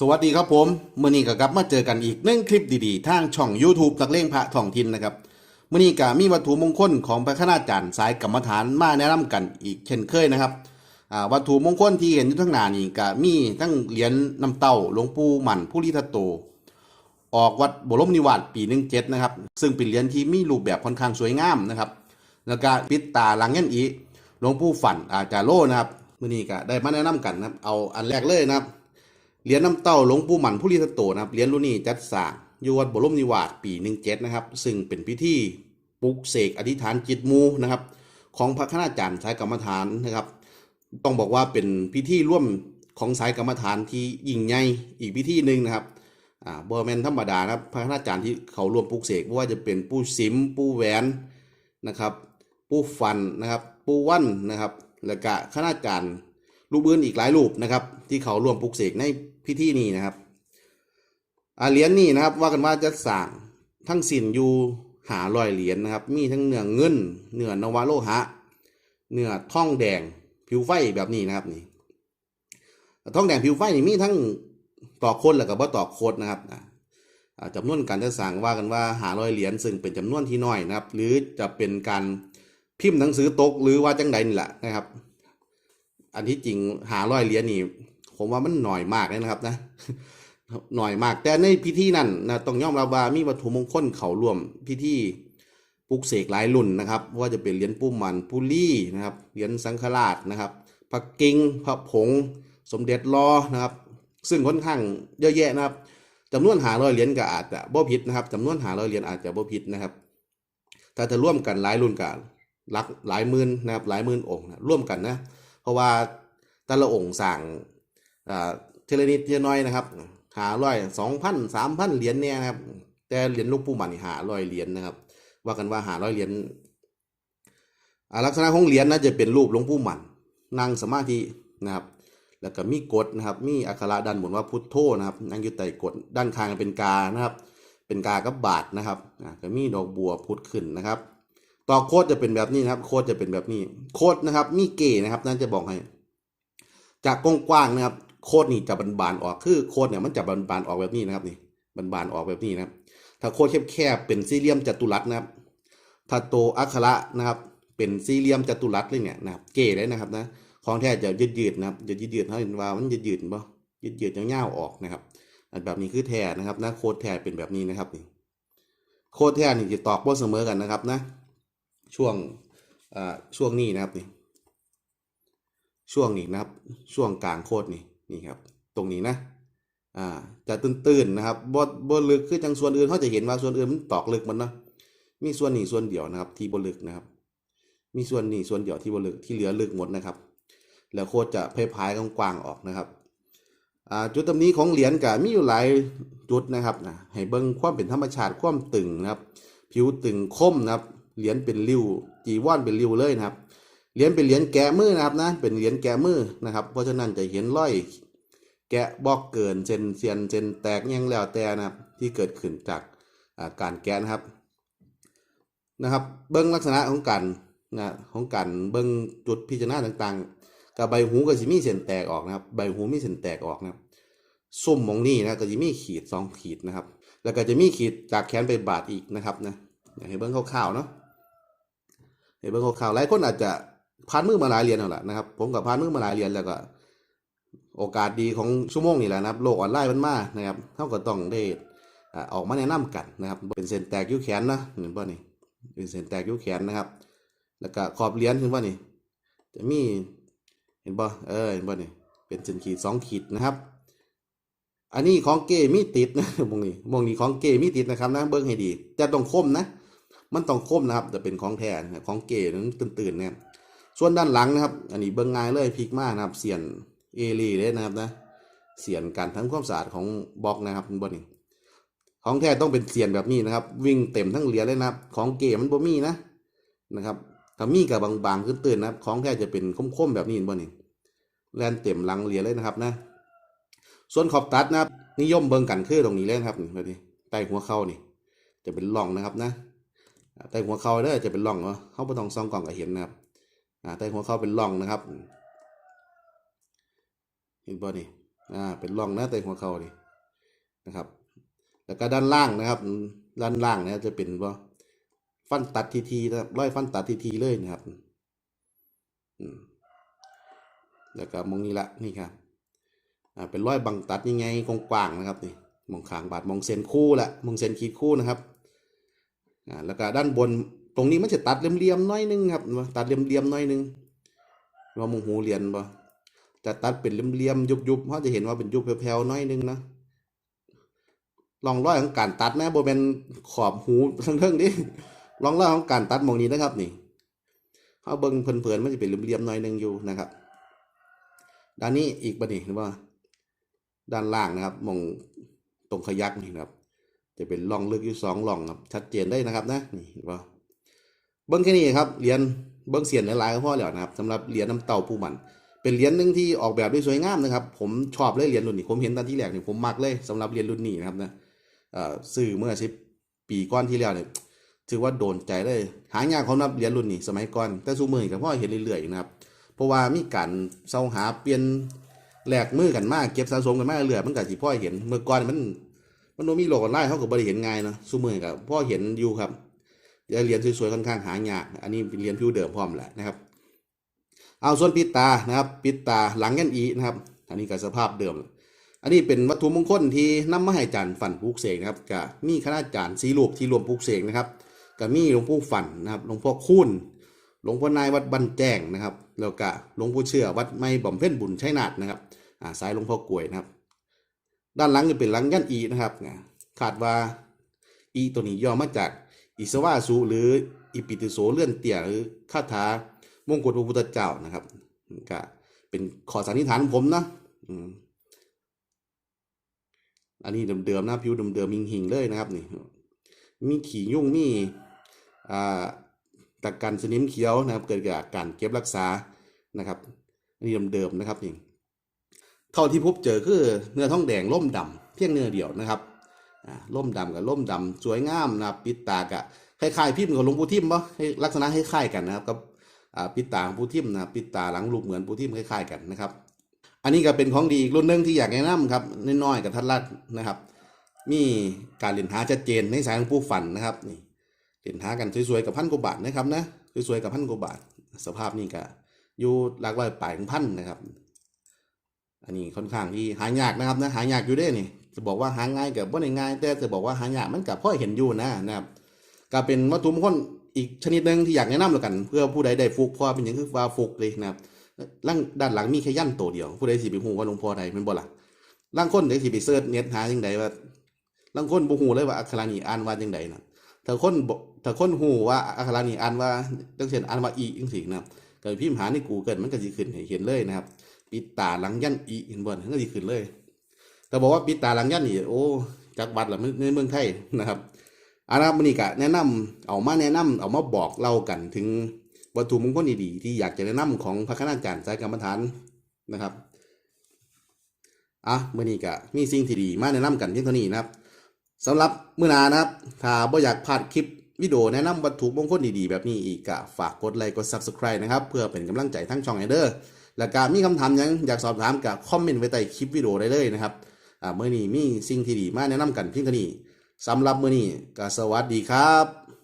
สวัสดีครับผมมื่อนี้ก็กลับมาเจอกันอีกหนึ่งคลิปดีๆ ทางช่อง YouTube ตักเล่งพระท้องถิ่นนะครับมื่อนี้ก็มีวัตถุมงคลของพระคณาจารย์สายกรรมฐานมาแนะนำกันอีกเช่นเคยนะครับวัตถุมงคลที่เห็นอยู่ทั้งหน้านี่ก็มีทั้งเหรียญน้ำเต้าหลวงปู่หมันผู้ลิทัตโต ออกวัดบรมนิวาสปีหนึ่งเจ็ดนะครับซึ่งเป็นเหรียญที่มีรูปแบบค่อนข้างสวยงามนะครับแล้วก็ปิดตาหลังยันอีหลวงปู่ฝันอาจารย์โลนะครับมื่อนี้ก็ได้มาแนะนำกันนะครับเอาอันแรกเลยนะครับ เหรียญน้ำเต้าหลวงปู่หมันผู้ลิทัตโตนะครับเหรียญรุ่นนี้จัดสร้างอยู่วัดบรมนิวาสปี 17 นะครับ ซึ่งเป็นพิธีปลุกเสกอธิษฐานจิตมูนะครับ ของพระคณาจารย์สายกรรมฐานนะครับ ต้องบอกว่าเป็นพิธีร่วมของสายกรรมฐานที่ยิ่งใหญ่อีกพิธีหนึ่งนะครับอ่าบอแมนธรรมดานะครับพระคณาจารย์ที่เขาร่วมปลุกเสกไม่ว่าจะเป็นปู่สิมปู่แหวนนะครับปู่ฟันนะครับปู่วันนะครับ แล้วก็คณาจารย์ รูปอื่นอีกหลายรูปนะครับ ที่เขาร่วมปลุกเสกในพิธีนี้นะครับอาเหรียญนี่นะครับ ว่ากันว่าจะสร้างทั้งสินอยู่หาลอยเหรียญนะครับ มีทั้งเนื้อเงินเนื้อนวโลหะเนื้อทองแดงผิวไฟแบบนี้นะครับนี่ทองแดงผิวไฟนี่มีทั้งต่อโคดแล้วก็บ่ต่อโคดนะครับอ่าอ่าจำนวนการจะสั่งว่ากันว่าหาร้อยเหรียญซึ่งเป็นจำนวนที่น้อยนะครับ หรือจะเป็นการพิมพ์หนังสือตกหรือว่าจังใดนี่แหละนะครับ อันที่จริงหาร้อยเหรียญนี่ผมว่ามันหน่อยมากเลยนะครับนะหน่อยมาก แต่ในพิธีนั้นนะต้องยอมรับว่ามีวัตถุมงคลเขาร่วมพิธีปลุกเสกหลายรุ่นนะครับ ว่าจะเป็นเหรียญปุ้มมันปุลี่นะครับเหรียญสังฆราชนะครับพระกิงพระผง สมเด็จรอนะครับ ซึ่งค่อนข้างเยอะแยะนะครับจำนวนหาร้อยเหรียญก็อาจจะบ่ผิดนะครับจำนวนหาร้อยเหรียญอาจจะบ่ผิดนะครับถ้าจะร่วมกันหลายรุ่นกันหลักหลายหมื่นนะครับหลายหมื่นองค์นะร่วมกันนะ เพราะว่าแต่ละองค์สั่งเทเลนิดเทียน้อยนะครับหาร้อยสองพันสามพันเหรียญเนี่ยนะครับ แต่เหรียญลูกปูมันหาร้อยเหรียญนะครับ ว่ากันว่าหาร้อยเหรียญลักษณะของเหรียญน่าจะเป็นรูปหลวงปู่มันนั่งสมาธินะครับ แล้วก็มีกฎนะครับ มีอักขระด้านบนว่าพุทโธนะครับนั่งอยู่ใต้กฎด้านข้างเป็นกานะครับ เป็นกากับบาทนะครับก็มีดอกบัวพุทธขึ้นนะครับ ต่อโคดจะเป็นแบบนี้นะครับ โคดจะเป็นแบบนี้ โคดนะครับมีเกนะครับ นั่นจะบอกให้ จากกว้างๆนะครับ โคดนี่จะบานๆออกคือโคดเนี่ยมันจะบานๆออกแบบนี้นะครับนี่บานๆออกแบบนี้นะครับ ถ้าโคดแคบๆเป็นสี่เหลี่ยมจัตุรัสนะครับ ถ้าโตอักขระนะครับ เป็นสี่เหลี่ยมจัตุรัสเลยเนี่ยนะครับ เก๋เลยนะครับนะของแท้จะยืดๆนะครับจะยืดๆเขาเห็นว่ามันยืดๆป่ะยืดๆยาวๆออกนะครับอันแบบนี้คือแท้นะครับนะโคดแท้เป็นแบบนี้นะครับนี่โคดแท้นี่จะตอกบ่เสมอกันนะครับนะ ช่วงอ่าช่วงนี้นะครับนี่ช่วงนี้นะครับ ช่วงกลางโคตรนี่นี่ครับ ตรงนี้นะอ่าจะตื้นๆนะครับบ่บ่ลึกคือจังส่วนอื่นเขาจะเห็นว่าส่วนอื่นมันตอกลึกมันเนาะมีส่วนนี้ส่วนเดียวนะครับ ที่บ่ลึกนะครับ มีส่วนนี้ส่วนเดียวที่บ่ลึกที่เหลือลึกหมดนะครับ แล้วโคตรจะเพพายกว้างๆออกนะครับอ่าจุดตำนี้ของเหรียญก็มีอยู่หลายจุดนะครับนะให้เบิ่งความเป็นธรรมชาติความตึงนะครับ ผิวตึงคมนะครับ เหรียญเป็นริ้วจีวรเป็นริ้วเลยนะครับ เหรียญเป็นเหรียญแกะมือนะครับนะ เป็นเหรียญแกะมือนะครับ เพราะฉะนั้นจะเห็นรอยแกะบอกเกินเซนเซียนเซนแตกยังแล้วแต่นะครับ ที่เกิดขึ้นจากการแกะนะครับนะครับ เบิ้งลักษณะของการนะของการเบิ้งจุดพิจารณาต่างๆ กับใบหูก็จะมีเส้นแตกออกนะครับ ใบหูมีเส้นแตกออกนะครับส้มมองนี่นะก็จะมีขีดสองขีดนะครับ แล้วก็จะมีขีดจากแขนไปบาดอีกนะครับนะอยากให้เบิ้งคร่าวๆเนาะ เห็นเบิ้งคร่าวหลายคนอาจจะผ่านมือมาหลายเรียนเอาละนะครับผมกับผ่านมือมาหลายเรียนแล้วก็ โอกาสดีของชั่วโมงนี่แหละนะครับ โลกออนไลน์มันมานะครับเท่าก็ต้องได้ออกมาแนะนำกันนะครับ เป็นเส้นแตกยิ้วแขนนะเห็นป่ะนี่เป็นเส้นแตกยิ้วแขนนะครับ แล้วก็ขอบเหรียญเห็นป่ะนี่จะมีเห็นป่ะเออเห็นป่ะนี่เป็นเส้นขีดสองขีดนะครับ อันนี้ของเกมีติดนะมองนี้มองนี้ของเกมีติดนะครับนะเบิ้งให้ดีแต่ต้องคมนะ มันต้องคมนะครับจะเป็นของแท้ของเก๋นั้นตื่นๆเนี่ยส่วนด้านหลังนะครับ อันนี้เบิ้งง่ายเลยพลิกมากนะครับเสียนเอลีเลยนะครับนะเสียนการทำความสะอาดของบล็อกนะครับบนนี้ของแท้ต้องเป็นเสียนแบบนี้นะครับ วิ่งเต็มทั้งเหรียญเลยนะครับ ของเก๋มันบ่มีนะนะครับถ้ามีกับบางๆขึ้นตื่นนะครับ ของแท้จะเป็นคมๆแบบนี้บนนี้แลนเต็มหลังเหรียญเลยนะครับนะ ส่วนขอบตัดนะครับนิยมเบิ่งกันคือตรงนี้เลยนะครับนี่ใต้หัวเข่านี่ จะเป็นร่องนะครับนะ อ่าใต้หัวเข่าเด้อจะเป็นร่องเนาะเขาบ่ต้องส่องกล่องก็เห็นนะครับอ่าใต้หัวเข่าเป็นร่องนะครับ เห็นบ่นี่อ่าเป็นร่องน้าเตยหัวเข่านี่นะครับ แล้วก็ด้านล่างนะครับ ด้านล่างเนี่ยจะเป็นว่าฟันตัดทีทีๆนะร้อยฟันตัดทีทีๆเลยนะครับแล้วก็มองนี้ละนี่ครับอ่าเป็นร้อยบังตัดยังไงกว้างๆนะครับนี่มองขางบาดมองเส้นคู่ละมองเส้นขีดคู่นะครับ อ่าแล้วก็ด้านบนตรงนี้มันจะตัดเหลี่ยมๆน้อยนึงครับตัดเหลี่ยมๆน้อยนึงว่ามองหูเรียนบ่จะตัดเป็นเหลี่ยมๆยุบๆเขาจะเห็นว่าเป็นยุบแผ่วๆน้อยนึงนะลองรอยของการตัดนะบ่เป็นขอบหูทั้งเทิงดิลองรอยของการตัดมองนี้นะครับนี่เขาเบิ่งเพลินๆมันจะเป็นเหลี่ยมๆน้อยนึงอยู่นะครับ ด้านนี้อีกบัดนี้เห็นว่า ด้านล่างนะครับมองตรงขยักนี่นะครับ จะเป็นร่องลึกอยู่สองร่องครับชัดเจนได้นะครับนะนี่เห็นว่าเบิ้งแค่นี้ครับเหรียญเบิ้งเสียนหลายๆก็พอแล้วนะครับสำหรับเหรียญน้ำเต่าปูมัน เป็นเหรียญหนึ่งที่ออกแบบด้วยสวยงามนะครับ ผมชอบเลยเหรียญรุ่นนี้ผมเห็นตอนที่แรกเนี่ยผมมักเลยสำหรับเหรียญรุ่นนี้นะครับนะเอ่อซื้อเมื่อสิบปีก่อนที่แล้วเนี่ยถือว่าโดนใจเลย หายากของนับเหรียญรุ่นนี้สมัยก่อนแต่สู้มือกับพ่อเห็นเรื่อยๆนะครับเพราะว่ามีการเซาหาเปลี่ยนแหลกมือกันมากเก็บสะสมกันมากเรื่อยมันก็สิพ่อเห็นเมื่อก่อนมัน มันมีโลกออนไลน์เขาก็บ่ได้เห็นง่ายเนาะสู้มือกับพ่อเห็นอยู่ครับเหรียญสวยๆค่อนข้างหายากอันนี้เป็นเหรียญผิวเดิมพร้อมแหละนะครับ เอาส่วนปิดตานะครับปิดตาหลังยันอีนะครับ อันนี้ก็สภาพเดิม อันนี้เป็นวัตถุมงคลที่นำมาให้จันฝันปลูกเสกนะครับกับมีคณาจารย์สีรูปที่รวมปลูกเสกนะครับกับมีหลวงปู่ฝันนะครับหลวงพ่อคูณหลวงพ่อนายวัดบันแจ้งนะครับ แล้วก็หลวงปู่เชื่อวัดไม่บ่มเพ็ญบุญชัยนาทนะครับอ่าสายหลวงพ่อกลวยนะครับ ด้านหลังจะเป็นหลังยันอีนะครับอ่าคาดว่าอีตัวนี้ย่อมาจากอิสวาสุหรืออิปิติโสเลื่อนเตี่ยหรือคาถามงกุฎพระพุทธเจ้านะครับก็เป็นขอสันนิษฐานของผมนะอันนี้เดิมๆนะผิวเดิมๆหิงๆเลยนะครับนี่มีขี่ยุ่งมีอ่าตะกันสนิมเขียวนะครับ เกิดจากการเก็บรักษานะครับอันนี้เดิมๆนะครับนี่ เท่าที่พบเจอคือเนื้อท้องแดงล่มดำเพียงเนื้อเดียวนะครับอ่าล่มดำกับล่มดำสวยงามนะปิดตากะคล้ายๆพิมพ์กับหลวงปู่ทิมปะให้ลักษณะคล้ายๆกันนะครับกับปิดตาของปู่ทิมนะปิดตาหลังรูปเหมือนปู่ทิมคล้ายๆกันนะครับ อันนี้ก็เป็นของดีอีกรุ่นหนึงที่อยากแนะนำครับน้อยๆกับทัดรัดนะครับ มีการเล่นหาชัดเจนในสายของผู้ฝันนะครับนี่เล่นหากันสวยๆกับพันกว่าบาทนะครับนะสวยๆกับพันกว่าบาท สภาพนี่ก็อยู่หลักร้อยปลายของพันนะครับ อันนี้ค่อนข้างที่หายากนะครับนะหายากอยู่ด้นี่จะบอกว่าหาง่ายกับว่าง่ายแต่จะบอกว่าหายากมันกับพ่อเห็นอยู่นะนะครับก็เป็นวัตถุมงคลอีกชนิดหนึ่งที่อยากแนะนำแล้วกัน เพื่อผู้ใดได้ฟุกเพราะว่าเป็นอย่างคือว่าฟุกเลยนะครับล่างด้านหลังมีแค่ยันตัวเดียว ผู้ใดสิไปหูว่าหลวงพ่อใดเป็นบ่ล่ะล่างคนเดี๋ยวสิไปเสิร์ชเน็ตหาจังใดว่าล่างคนบ่ฮู้เลยว่าอักขระนี้อ่านว่าจังใดนะถ้าคนบถ้าคนฮู้ว่าอักขระนี้อ่านว่าจังเช่นอ่านว่าอีจังซี่นะครับก็พิมพ์หาใน Google มันก็สิขึ้นให้เห็นเลยนะครับ ปิดตาหลังยันอีเห็นบ่นก็สิขึ้นเลย แต่บอกว่าปิดตาหลังยันนี่โอ้จักบัดละในเมืองไทยนะครับอาราบนิกะแนะนำเอามาแนะนำเอามาบอกเล่ากันถึงวัตถุมงคลดีๆที่อยากจะแนะนำของพระคณาจารย์สายกรรมฐานนะครับอะมื่อนี้กะมีสิ่งที่ดีมาแนะนำกันเพียงเท่านี้นะครับสำหรับมื้อนานะครับ ถ้าบ่อยากพลาดคลิปวิดีโอแนะนำวัตถุมงคลดีๆ แบบนี้อีกกะฝากกดไลค์กด Subscribe นะครับ เพื่อเป็นกำลังใจทั้งช่องไอเดอร์ และการมีคำถามยังอยากสอบถามกับคอมเมนต์ไว้ใต้คลิปวิดีโอได้เลยนะครับอ่าเมื่อนี้มีสิ่งที่ดีมาแนะนำกันเพียงเท่านี้สำหรับเมื่อนี้ก็สวัสดีครับ